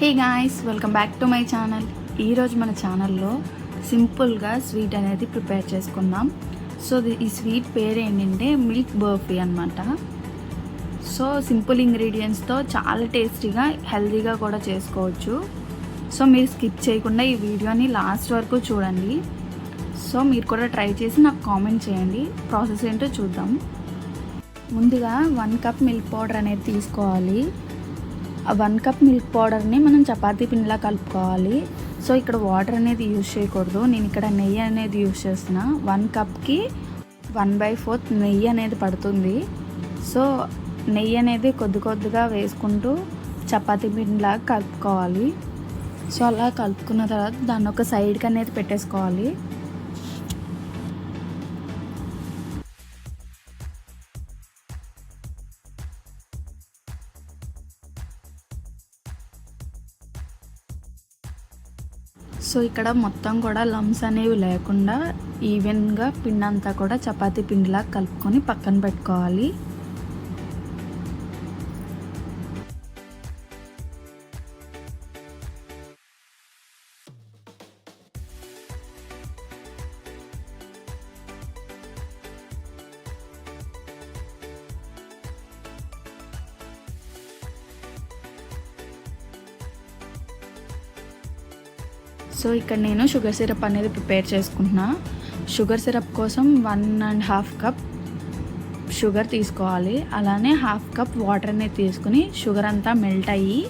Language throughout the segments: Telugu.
Hey guys welcome back to my channel ఈరోజు మన ఛానల్లో సింపుల్గా స్వీట్ అనేది ప్రిపేర్ చేసుకుందాం. సో ఈ స్వీట్ పేరు ఏంటంటే మిల్క్ బర్ఫీ అనమాట సో సింపుల్ ఇంగ్రీడియంట్స్తో చాలా టేస్టీగా హెల్తీగా కూడా చేసుకోవచ్చు. సో మీరు స్కిప్ చేయకుండా ఈ వీడియోని లాస్ట్ వరకు చూడండి. సో మీరు కూడా ట్రై చేసి నాకు కామెంట్ చేయండి. ప్రాసెస్ ఏంటో చూద్దాం. ముందుగా వన్ కప్ మిల్క్ పౌడర్ అనేది తీసుకోవాలి. వన్ కప్ మిల్క్ పౌడర్ని మనం చపాతీ పిండిలా కలుపుకోవాలి. సో ఇక్కడ వాటర్ అనేది యూజ్ చేయకూడదు. నేను ఇక్కడ నెయ్యి అనేది యూజ్ చేస్తున్నా. వన్ కప్కి వన్ బై ఫోర్త్ నెయ్యి అనేది పడుతుంది. సో నెయ్యి అనేది కొద్ది కొద్దిగా వేసుకుంటూ చపాతీ పిండిలాగా కలుపుకోవాలి. సో అలా కలుపుకున్న తర్వాత దాన్ని ఒక సైడ్కి అనేది పెట్టేసుకోవాలి. సో ఇక్కడ మొత్తం కూడా లమ్స్ అనేవి లేకుండా ఈవెన్గా పిండి అంతా కూడా చపాతీ పిండిలా కలుపుకొని పక్కన పెట్టుకోవాలి. సో ఇక్కడ నేను షుగర్ సిరప్ అనేది ప్రిపేర్ చేసుకుంటున్నా. షుగర్ సిరప్ కోసం one and half cup sugar తీసుకోవాలి. అలానే హాఫ్ కప్ వాటర్ అనేది తీసుకుని షుగర్ అంతా మెల్ట్ అయ్యి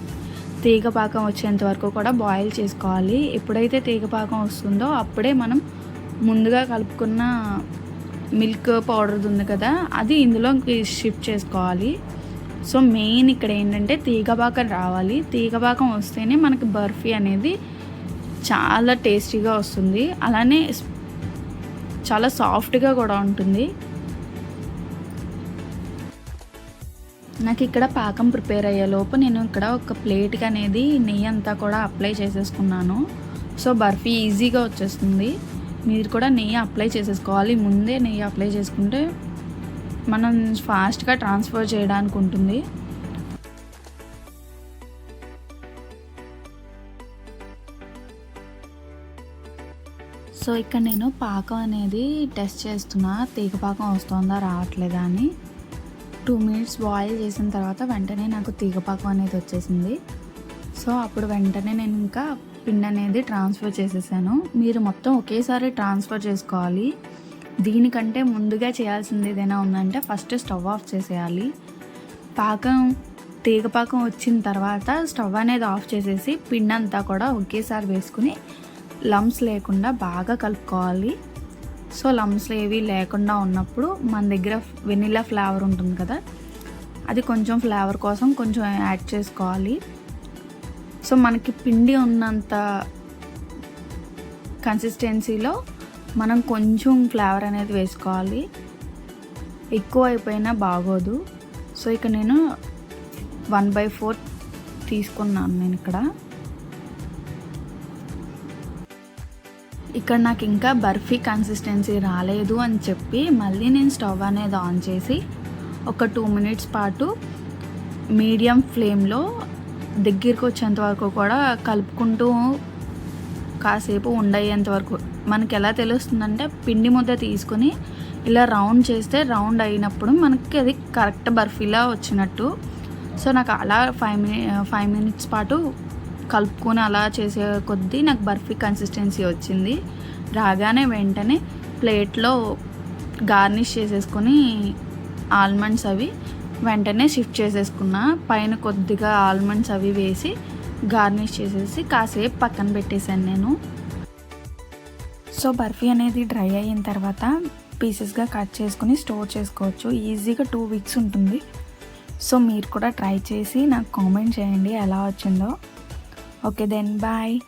తీగ పాకం వచ్చేంత వరకు కూడా బాయిల్ చేసుకోవాలి. ఎప్పుడైతే తీగ పాకం వస్తుందో అప్పుడే మనం ముందుగా కలుపుకున్న మిల్క్ పౌడర్ ఉంది కదా అది ఇందులో షిఫ్ట్ చేసుకోవాలి. సో మెయిన్ ఇక్కడ ఏంటంటే తీగపాకం రావాలి. తీగపాకం వస్తేనే మనకి బర్ఫీ అనేది చాలా టేస్టీగా వస్తుంది. అలానే చాలా సాఫ్ట్గా కూడా ఉంటుంది. నాకు ఇక్కడ పాకం ప్రిపేర్ అయ్యే లోపు నేను ఇక్కడ ఒక ప్లేట్కి అనేది నెయ్యి అంతా కూడా అప్లై చేసేసుకున్నాను. సో బర్ఫీ ఈజీగా వచ్చేస్తుంది. మీరు కూడా నెయ్యి అప్లై చేసేసుకోవాలి. ముందే నెయ్యి అప్లై చేసుకుంటే మనం ఫాస్ట్గా ట్రాన్స్ఫర్ చేయడానికి ఉంటుంది సో ఇక్కడ నేను పాకం అనేది టెస్ట్ చేస్తున్నా. తీగ పాకం వస్తుందా రావట్లేదా అని. టూ మినిట్స్ బాయిల్ చేసిన తర్వాత వెంటనే నాకు తీగ పాకం అనేది వచ్చేసింది. సో అప్పుడు వెంటనే నేను ఇంకా పిండి అనేది ట్రాన్స్ఫర్ చేసేసాను. మీరు మొత్తం ఒకేసారి ట్రాన్స్ఫర్ చేసుకోవాలి. దీనికంటే ముందుగా చేయాల్సింది ఏదైనా ఉందంటే ఫస్ట్ స్టవ్ ఆఫ్ చేసేయాలి. పాకం తీగ పాకం వచ్చిన తర్వాత స్టవ్ అనేది ఆఫ్ చేసేసి పిండి అంతా కూడా ఒకేసారి వేసుకుని లమ్స్ లేకుండా బాగా కలుపుకోవాలి. సో లమ్స్ ఏవి లేకుండా ఉన్నప్పుడు మన దగ్గర వెనిలా ఫ్లేవర్ ఉంటుంది కదా అది కొంచెం ఫ్లేవర్ కోసం కొంచెం యాడ్ చేసుకోవాలి. సో మనకి పిండి ఉన్నంత కన్సిస్టెన్సీలో మనం కొంచెం ఫ్లేవర్ అనేది వేసుకోవాలి. ఎక్కువ అయిపోయినా బాగోదు. సో ఇక నేను వన్ బై ఫోర్ తీసుకున్నాను నేను ఇక్కడ. ఇక్కడ నాకు ఇంకా బర్ఫీ కన్సిస్టెన్సీ రాలేదు అని చెప్పి మళ్ళీ నేను స్టవ్ అనేది ఆన్ చేసి ఒక టూ మినిట్స్ పాటు మీడియం ఫ్లేమ్లో దగ్గరికి వచ్చేంత వరకు కూడా కలుపుకుంటూ కాసేపు ఉండయ్యేంత వరకు. మనకి ఎలా తెలుస్తుందంటే పిండి ముద్ద తీసుకొని ఇలా రౌండ్ చేస్తే రౌండ్ అయినప్పుడు మనకి అది కరెక్ట్ బర్ఫీలా వచ్చినట్టు. సో నాకు అలా ఫైవ్ మినిట్ ఫైవ్ మినిట్స్ పాటు కలుపుకొని అలా చేసే కొద్దీ నాకు బర్ఫీ కన్సిస్టెన్సీ వచ్చింది. రాగానే వెంటనే ప్లేట్లో గార్నిష్ చేసేసుకొని ఆల్మండ్స్ అవి వెంటనే షిఫ్ట్ చేసేసుకున్నా. పైన కొద్దిగా ఆల్మండ్స్ అవి వేసి గార్నిష్ చేసేసి కాసేపు పక్కన పెట్టేశాను నేను. సో బర్ఫీ అనేది డ్రై అయిన తర్వాత పీసెస్గా కట్ చేసుకుని స్టోర్ చేసుకోవచ్చు. ఈజీగా టూ వీక్స్ ఉంటుంది. సో మీరు కూడా ట్రై చేసి నాకు కామెంట్ చేయండి ఎలా వచ్చిందో. Okay, then bye.